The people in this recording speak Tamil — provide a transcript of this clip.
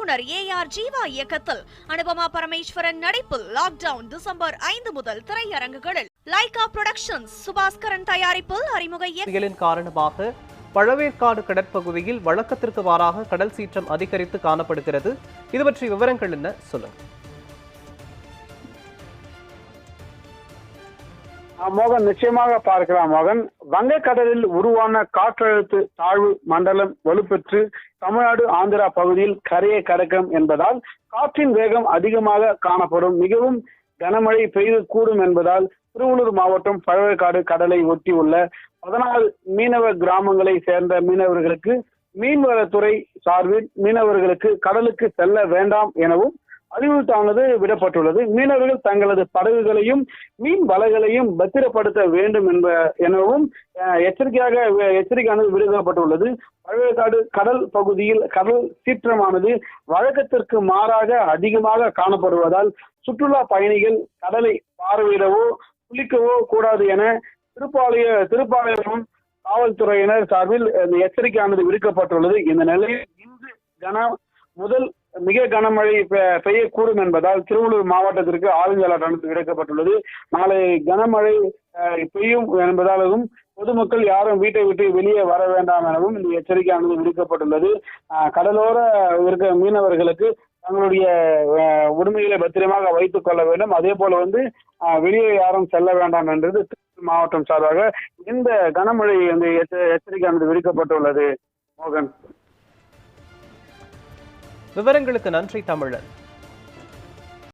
இயக்குனர் ஏ ஆர் ஜீவா இயக்கத்தில் அனுபமா பரமேஸ்வரன் நடிப்பில் லாக்டவுன் டிசம்பர் ஐந்து முதல் திரையரங்குகளில். லைகா புரொடக்ஷன்ஸ் சுபாஸ்கரன் தயாரிப்பில் அறிமுக இயக்க காரணமாக பழவேற்காடு கடற்பகுதியில் வழக்கத்திற்கு மாறாக கடல் சீற்றம் அதிகரித்து காணப்படுகிறது. இது பற்றி விவரங்கள் என்ன? சொல்லுங்கள் மோகன் நிச்சயமாக பார்க்கலாம் மோகன். வங்கக்கடலில் உருவான காற்றழுத்து தாழ்வு மண்டலம் வலுப்பெற்று தமிழ்நாடு ஆந்திரா பகுதியில் கரையை கடக்கும் என்பதால் காற்றின் வேகம் அதிகமாக காணப்படும். மிகவும் கனமழை பெய்யக்கூடும் என்பதால் திருவள்ளூர் மாவட்டம் பழவேற்காடு கடலை ஒட்டி உள்ள பதினாறு மீனவ கிராமங்களை சேர்ந்த மீனவர்களுக்கு மீன்வளத்துறை சார்பில் மீனவர்களுக்கு கடலுக்கு செல்ல வேண்டாம் எனவும் அறிவுறுத்தானது விடப்பட்டுள்ளது. மீனவர்கள் தங்களது படகுகளையும் மீன் வலைகளையும் பத்திரப்படுத்த வேண்டும் என்ப எனவும் எச்சரிக்கையாக எச்சரிக்கையானது விடுக்கப்பட்டுள்ளது பழவேற்காடு கடல் பகுதியில் கடல் சீற்றமானது வழக்கத்திற்கு மாறாக அதிகமாக காணப்படுவதால் சுற்றுலா பயணிகள் கடலை பார்வையிடவோ குளிக்கவோ கூடாது என திருப்பாளைய திருப்பாளையம் காவல்துறையினர் சார்பில் இந்த எச்சரிக்கையானது விடுக்கப்பட்டுள்ளது. இந்த நிலையில் இன்று கன முதல் மிக கனமழை பெ- பெய்யக்கூடும் என்பதால் திருவள்ளூர் மாவட்டத்திற்கு ஆரஞ்சு அலர்ட் அனுப்பி விடுக்கப்பட்டுள்ளது. நாளை கனமழை பெய்யும் என்பதாலும் பொதுமக்கள் யாரும் வீட்டை விட்டு வெளியே வர வேண்டாம் எனவும் இந்த எச்சரிக்கையானது விடுக்கப்பட்டுள்ளது. கடலோர இருக்க மீனவர்களுக்கு தங்களுடைய உரிமைகளை பத்திரமாக வைத்துக் கொள்ள வேண்டும். அதே போல வந்து வெளியே யாரும் செல்ல வேண்டாம் என்றது மாவட்டம் சார்பாக இந்த கனமழை இந்த எச்சரிக்கையானது விடுக்கப்பட்டுள்ளது. மோகன். விவரங்களுக்கு நன்றி தமிழன்.